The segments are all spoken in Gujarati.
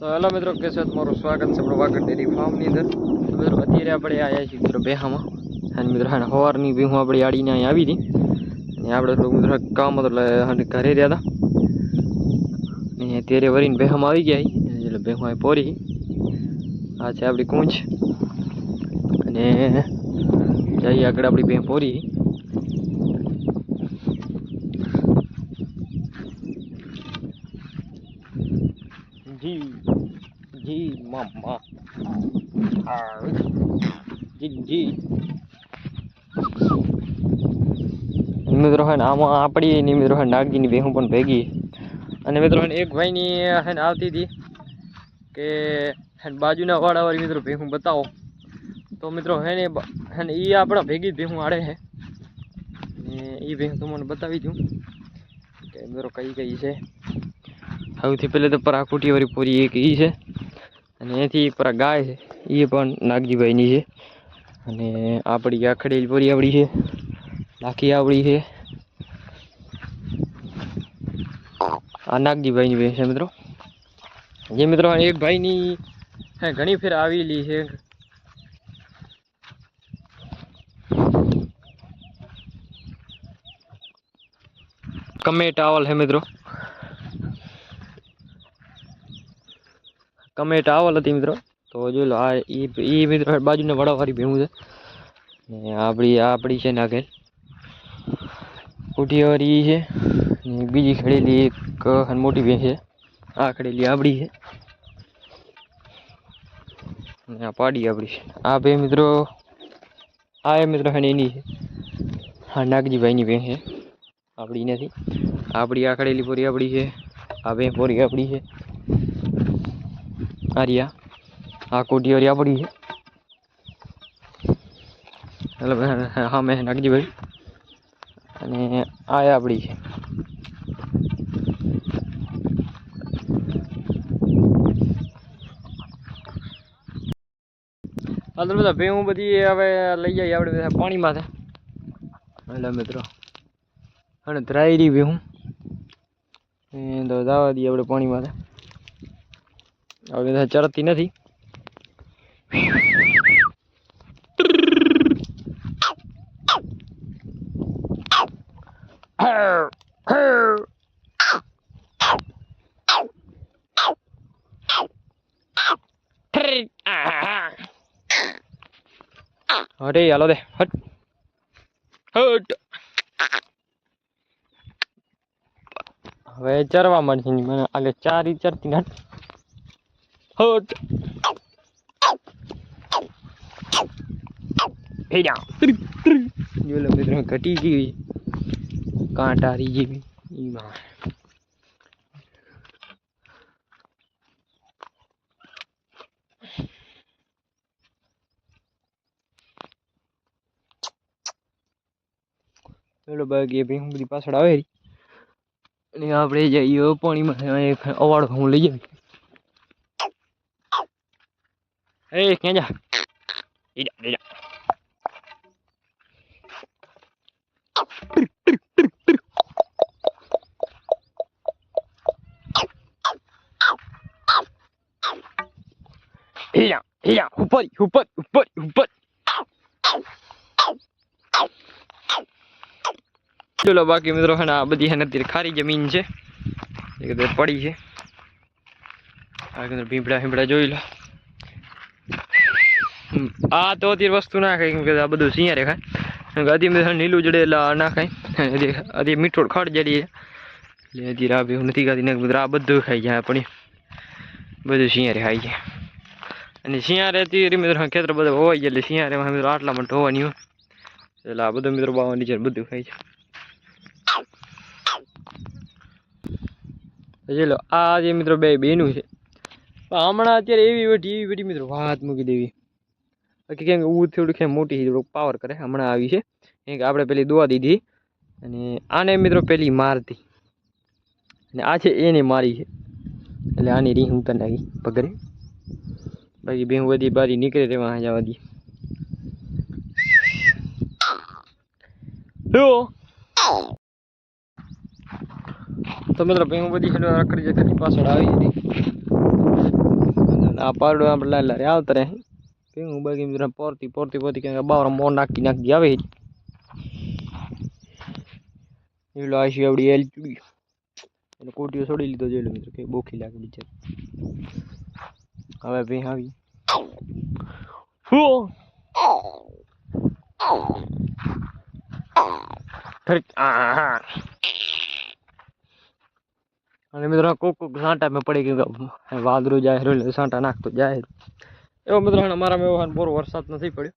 તો હેલો મિત્રો કે છે? તમારું સ્વાગત છે આપણું વાગડ ડેરી ફાર્મની અંદર. તો મિત્રો, અત્યારે આપણે આવ્યા છીએ મિત્રો બેહામાં. અને મિત્રો હા સવારની બી હું આપણી આડીને અહીં આવી હતી. અને આપણે તો મિત્રો કામ હતું, એટલે ઘરે રહ્યા હતા. અને અત્યારે વરીને બેહામાં આવી ગયા એટલે બેહું અહીં પોરી આ છે આપણી કૂંચ અને જઈએ આગળ આપણી બે પોરી જી. જી મમ્મા આ જી જી મિત્રો હે ને આમાં આપણી ની મિત્રો હે ને નાગજીની બેહું પણ ભેગી અને મિત્રો હે ને એક ભાઈની હે ને આવતી હતી કે હે ને બાજુના વાળાવાળી મિત્રો ભેહું બતાવો તો મિત્રો હે ને બ- હે ને એ આપણા ભેગી જ ભેહું આડે છે ને એ ભેહું તમને બતાવી દઉં કે મિત્રો કઈ કઈ છે સૌથી પહેલે તો પરા વાળી પૂરી એક ઈ છે અને એથી પરા ગાય છે એ પણ નાગજીભાઈની છે. અને આપણી આખડેલી પૂરી આવડી છે લાખી આવડી છે. આ નાગજીભાઈની બે છે મિત્રો. જે મિત્રો એક ભાઈની ઘણી ફેર આવેલી છે. કમે ટાવલ હે મિત્રો. કમે આવેલ હતી મિત્રો. તો જોઈ લો, આ ઈ મિત્રો બાજુના વડાવાળી ભેવું છે. ને આપણી આપણી છે નાગેલ ઉઠીવાળી છે. બીજી ખેડેલી, એક મોટી ભેં છે. આ ખડેલી આપણી છે. ને આ પાડી આપણી છે. આ બે મિત્રો, આ એ મિત્રો હે એની છે. હા નાગજીભાઈની ભેં છે. આપણી નથી આપણી આ ખડેલી પોરી આપણી છે. આ બે પોરી આપણી છે. આર્યા. આ કોટીવાળી આપણી છે. એટલે હા મેં નાગજીભાઈ અને આ આપણી છે. હાલ બધા ભેહું બધી હવે લઈ જઈએ આપણે બધા પાણીમાં એટલે મિત્રો. અને ધ્રાયરી ભેહું. દાવા દઈએ આપણે પાણીમાં હવે ચરતી નથી. અરે, હાલો દે, હટ. હટ. હવે ચરવા મળશે મને આગળ ચાર ચરતી હટ હે જા જોલો મિત્રો ઘટી ગઈ કાંટારી જેવી ઈમાં પેલો બાકી ભી હું બધી પાછળ આવે રહી અને આપણે જઈએ પાણીમાં અહીં એક અવાડો હું લઈ આવી એ ક્યાં જા Đi જા ઈ જા ઈ જા ઈ જા ઉપર ઉપર ઉપર ઉપર ચલો બાકી મિત્રો હે આ બધી હે અત્યારે ખારી જમીન છે એક પડી છે આગળ ભીંભડા ભીંપડા જોઈ લો આ તો અત્યારે વસ્તુ ના ખાય કેમકે આ બધું સિંયારે ખાય. કેમ અધી મિત્રો નીલું જડે એટલે ના ખાય. અધી મીઠોડ મીઠું ખડ જડીએ એટલે હજી આ ભેગું નથી ખાતી, ને આ બધું ખાઈ જાય આપણી બધું શિયારે ખાઈ જાય. અને શિયારે અત્યારે મિત્રો ખેતર બધા હોવાઈ જાય એટલે શિયારેમાં મિત્રો આટલામાં ઢોવાની હોય એટલે આ બધું મિત્રો બાવા નીચે બધું ખાઈ જાય. જોઈ લો આ જે મિત્રો બે બેનું છે. હમણાં અત્યારે એવી બેઠી એવી બેઠી મિત્રો વાત મૂકી દેવી. બાકી કેમ હું થોડુંક મોટી થોડુંક પાવર કરે. હમણાં આવી છે. કેમ કે આપણે પેલી દોવા દીધી અને આને મિત્રો પેલી મારતી. અને આ છે એને મારી છે. એટલે આની રીહ તને આવી પગરે બાકી ભેહું બધી બારી નીકળે રહેવા જવા દી હેલો તો મિત્રો ભેહું બધી છે રખડી જતી પાછળ આવી હતી. આ પારડો આપણે લાલ આવતા રહે. કે હું બાકી મિત્રો પોરતી પોરતી પોરતી કે બાવરા મોર નાખી નાખી આવે એલો આશી આવડી એલ ચૂડી એને કોટીઓ છોડી લીધો જોઈ લો મિત્રો કે બોખી લાગે બિચાર. હવે ભી આવી. હો ઠીક આ અને મિત્રો કોક કોક સાંટા મેં પડી ગયું વાદળું જાય રહ્યું એટલે સાંટા નાખતો જાય એવો મિત્રો અમારા એવો બોરો વરસાદ નથી પડ્યો.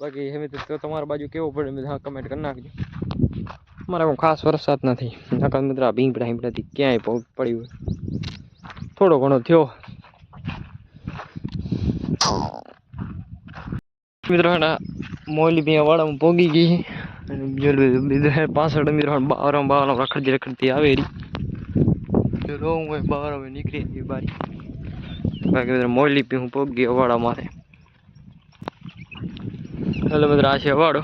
બાકી હવે તો તમારા બાજુ કેવો પડે મિત્રો કમેન્ટ કરી નાખજો. અમારે કોઈ ખાસ વરસાદ નથી. નકર મિત્રો, આ ભીંપડા હિંપડાથી ક્યાંય પ- પડ્યું હોય. થોડો ઘણો થયો. મિત્રો, હે મોલી ત્યાં વાળામાં પોગી ગઈ અને બીજું બીજું હે, પાછળ મિત્રો બાવરા બાવરા રખડતી રખડતી આવે રહી જો રોવું હોય બાવરા હોય નીકળી ગઈ બારી. બાકી મિત્રો મોલી પી હું પોગી વાળા મારે એટલે મિત્રો આ છે અવાડો.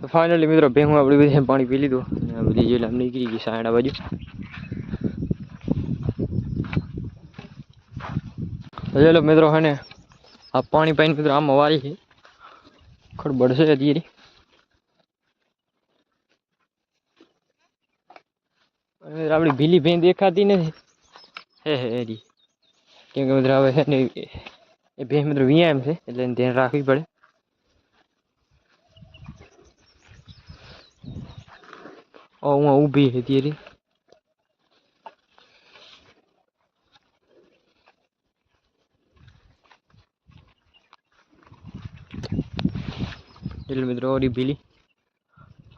તો ફાઇનલી મિત્રો ભેગું આપણી બધી પાણી પી લીધું. અને બધી જેલ આમ નીકળી ગઈ સાયડા બાજુ. ચલો મિત્રો હે આ પાણી પાઈને મિત્રો આમાં વારી છે. ખડબડ છે અત્યારે અને મિત્રો આપણી ભીલી ભેં દેખાતી નથી. હે હે, એરી. કેમ કે મિત્ર, હવે છે ને એ ભેં મિત્રો વ્યાયામ છે, એટલે એને ધ્યાન રાખવી પડે. ઓ, હું ઊભી હતી એરી મિત્રો, ઓરી ભીલી.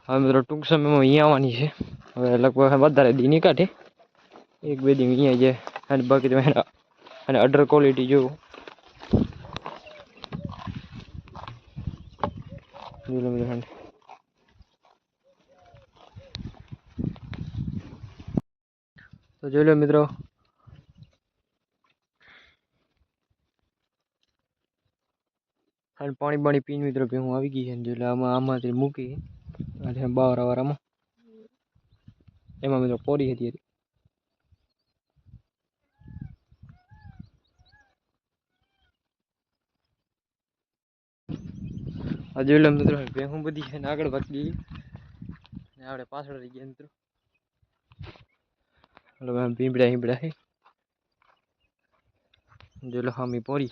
હવે મિત્રો, ટૂંક સમયમાં અહીંયા આવવાની છે. હવે લગભગ વધારે દી નહીં કાઢે. એક બે દી અહીંયા જે અને બાકી તમે અને અડર ક્વોલિટી જોવો. જોઈ લો તો જોઈ લો મિત્રો. અને પાણી પાણી પીને મિત્રો ભેહું આવી ગઈ છે. ને એટલે આમાં આમાંથી મૂકી. અને બાવરા વાળામાં એમાં મિત્રો પોરી હતી. આ જોઈ લો મિત્રો ભેહું બધી છે ને આગળ ભાગી ગઈ. ને આપણે પાછળ રહી ગયા મિત્રો. એટલે ભીંબડા હીંપડા છે. જોઈ લો, હામી પોરી.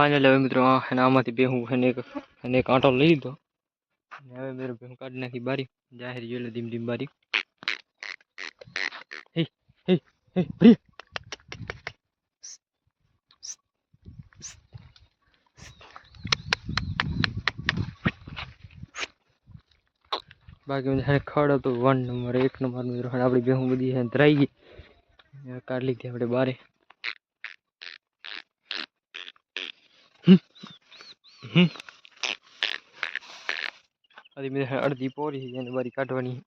ફાઇનલ હવે મિત્રો આ અને આમાંથી બે હું એને એક એને એક આંટો લઈ લીધો અને હવે મિત્રો બે હું કાઢી નાખી બારી જાહેર જોઈ લો ધીમ ધીમ બારી હે હે હે પ્રિય બાકી મને ખડ હતો વન નંબર એક નંબર મિત્રો અને આપણી બેહું બધી છે ધરાઈ ગઈ હવે કાઢી લીધી આપણે બારે હજી મેં અડધી પોરી છે એને બારી કાઢવાની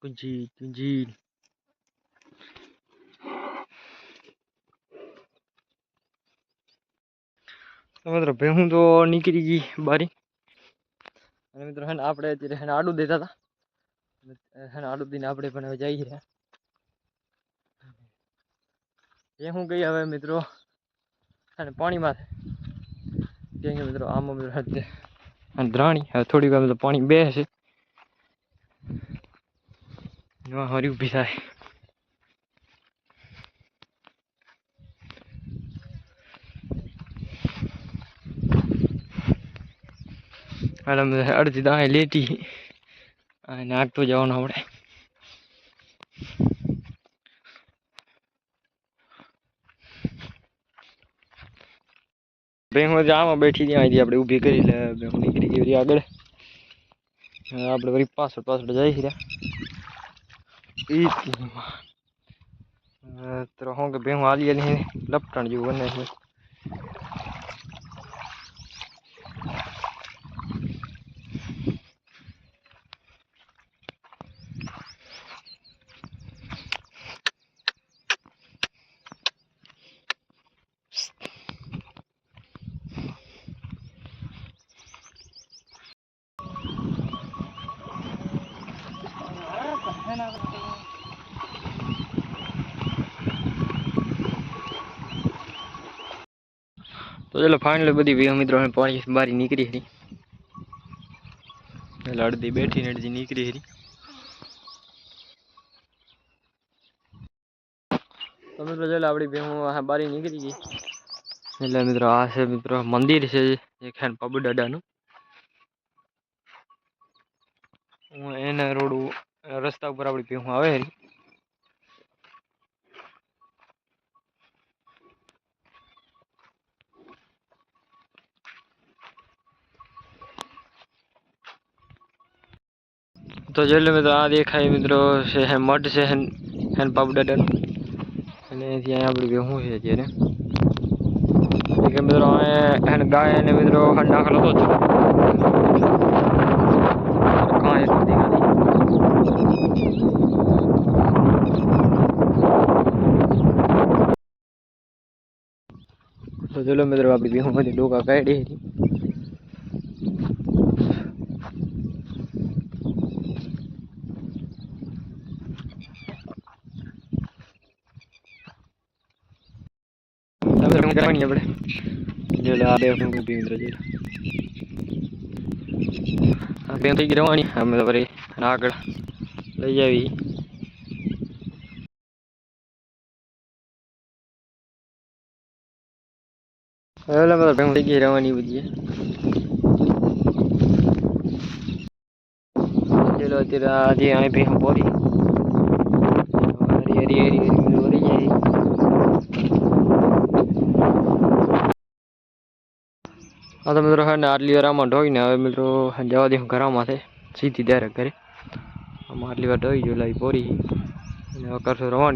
તુંજી તુંજી તો મિત્રો ભેહું તો નીકળી ગઈ બારી. અને મિત્રો હે ને આપણે અત્યારે હે ને આડું દેતા હતા અને હે ને આડું દઈને આપણે પણ હવે જઈ રહ્યા એ હું ગઈ હવે મિત્રો અને પાણીમાં. કેમ કે મિત્રો આમાં મિત્રો હે તે અને દ્રાણી હવે થોડીક વાર તો પાણી બે છે એમાં હરી ઊભી થાય. હાલ અમે અડધી દાણે લેટી. અને નાખતો જવાનું આપણે બેંક આમાં બેઠી ત્યાં અહીંથી આપણે ઊભી કરી લે. બેંક નીકળી ગઈ વળી આગળ. હવે આપણે વળી પાછળ પાછળ જઈ રહ્યા ઈ તો હું કે બેહું આલી આલી લપટણ જેવું બને છે. ચલો ફાઇનલી બધી બે મિત્રો પાણી બારી નીકળી હતી એટલે અડધી બેઠી ને અડધી નીકળી હતી તો મિત્રો ચાલો આપણી બારી નીકળી ગઈ. એટલે મિત્રો આ છે મિત્રો મંદિર છે એક છે પબુ દાદાનું હું એના રોડ રસ્તા ઉપર આપણી ભેહું આવે તો જોઈ લો મિત્રો, આ દેખાય મિત્રો છે હે મઢ છે હેન હેન પાવડર અને ત્યાં આપણી ભેહું છે અત્યારે. કે મિત્રો હેન ગાય અને મિત્રો હન નાખેલો હતો કાંઈ તો ચલો મિત્રો, આપણી ભેહું બધી ડોકા કાઢી હતી. રંગ કરવાની આપણે જો આ બે હું ઊભી મિત્ર જો આ બે થઈ ગઈ રવાની અમે તો ફરી આગળ લઈ જાવી હવે બધા ભેગું થઈ ગઈ રવાની બધી ચલો અત્યારે આજે અહીં ભેગું પડી હરી હરી હરી હરી બધું વળી જાય હા તો મિત્રો ને આટલી વાર આમાં ઢોઈને હવે મિત્રો જવા દે ઘરમાં છે. સીધી ત્યારે ઘરે. આમાં આટલી વાર ઢોઈ જો લાવી પોરી. અને કરશું રવાની.